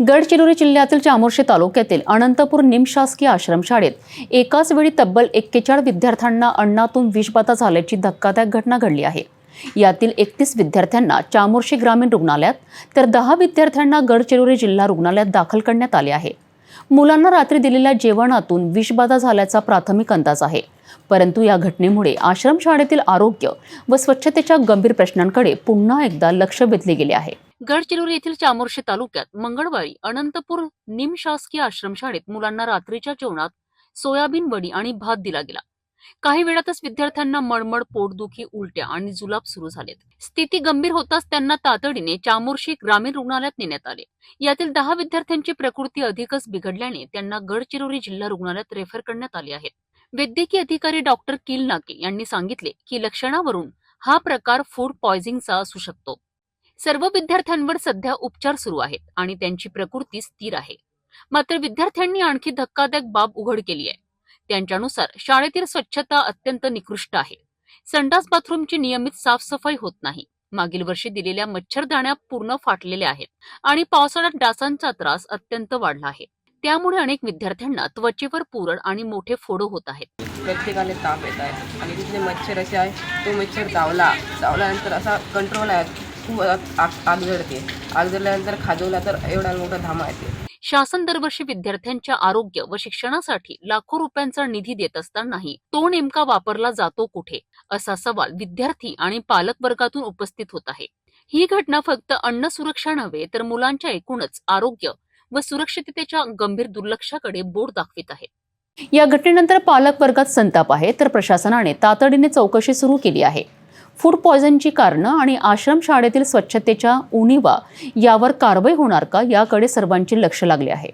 गडचिरोली जिल्ह्यातील चामोर्शी तालुक्यातील अनंतपूर निमशासकीय आश्रमशाळेत एकाच वेळी तब्बल एक्केचाळ विद्यार्थ्यांना अन्नातून विषबाधा झाल्याची धक्कादायक घटना घडली आहे. यातील एकतीस विद्यार्थ्यांना चामोर्शी ग्रामीण रुग्णालयात तर दहा विद्यार्थ्यांना गडचिरोली जिल्हा रुग्णालयात दाखल करण्यात आले आहे. मुलांना रात्री दिलेल्या जेवणातून विषबाधा झाल्याचा प्राथमिक अंदाज आहे. परंतु या घटनेमुळे आश्रमशाळेतील आरोग्य व स्वच्छतेच्या गंभीर प्रश्नांकडे पुन्हा एकदा लक्ष वेधले गेले आहे. गडचिरोली येथील चामोर्शी तालुक्यात मंगळवारी अनंतपूर निमशासकीय आश्रमशाळेत मुलांना रात्रीच्या जेवणात सोयाबीन वडी आणि भात दिला गेला. काही वेळातच विद्यार्थ्यांना मळमळ पोटदुखी उलट्या आणि जुलाब सुरू झालेत. स्थिती गंभीर होताच त्यांना तातडीने चामोर्शी ग्रामीण रुग्णालयात नेण्यात आले. यातील दहा विद्यार्थ्यांची प्रकृती अधिकच बिघडल्याने त्यांना गडचिरोली जिल्हा रुग्णालयात रेफर करण्यात आले आहे. वैद्यकीय अधिकारी डॉक्टर किल नाके यांनी सांगितले की लक्षणावरून हा प्रकार फूड पॉइझिंगचा असू शकतो. सर्व विद्यार्थ्यांवर सध्या उपचार सुरू आहेत आणि त्यांची प्रकृती स्थिर आहे. मात्र विद्यार्थ्यांनी आणखी धक्कादायक बाब उघड केली आहे. त्यांच्यानुसार शाळेतील स्वच्छता अत्यंत निकृष्ट आहे. संडास बाथरूमची नियमित साफसफाई होत नाही. मागील वर्षी दिलेल्या मच्छरदाण्या पूर्ण फाटलेल्या आहेत आणि पावसाळ्यात डासांचा त्रास अत्यंत वाढला आहे. त्यामुळे अनेक विद्यार्थ्यांना त्वचेवर पुरळ आणि मोठे फोड होत आहेत. प्रत्येकाने ताप येत आहे आणि तिथले मच्छर असे आहे तो मच्छर चावला चावल्यानंतर असा कंट्रोल आहे. खूप आग आग जळते आग जळल्यानंतर खाजवला तर एवढा मोठा धामा येते. शासन दरवर्षी विद्यार्थ्यांच्या आरोग्य व शिक्षणासाठी लाखो रुपयांचा निधी देत असतानाही तो नेमका वापरला जातो कुठे? असा सवाल विद्यार्थी आणि पालक वर्गातून उपस्थित होत आहे. ही घटना फक्त अन्न सुरक्षा नव्हे तर मुलांच्या एकूणच आरोग्य व सुरक्षिततेच्या गंभीर दुर्लक्षाकडे बोट दाखवित आहे. या घटनेनंतर पालक वर्गात संताप आहे तर प्रशासनाने तातडीने चौकशी सुरू केली आहे. फूड पॉयझनची कारणं आणि आश्रमशाळेतील स्वच्छतेच्या उणीवा यावर कारवाई होणार का याकडे सर्वांचे लक्ष लागले आहे.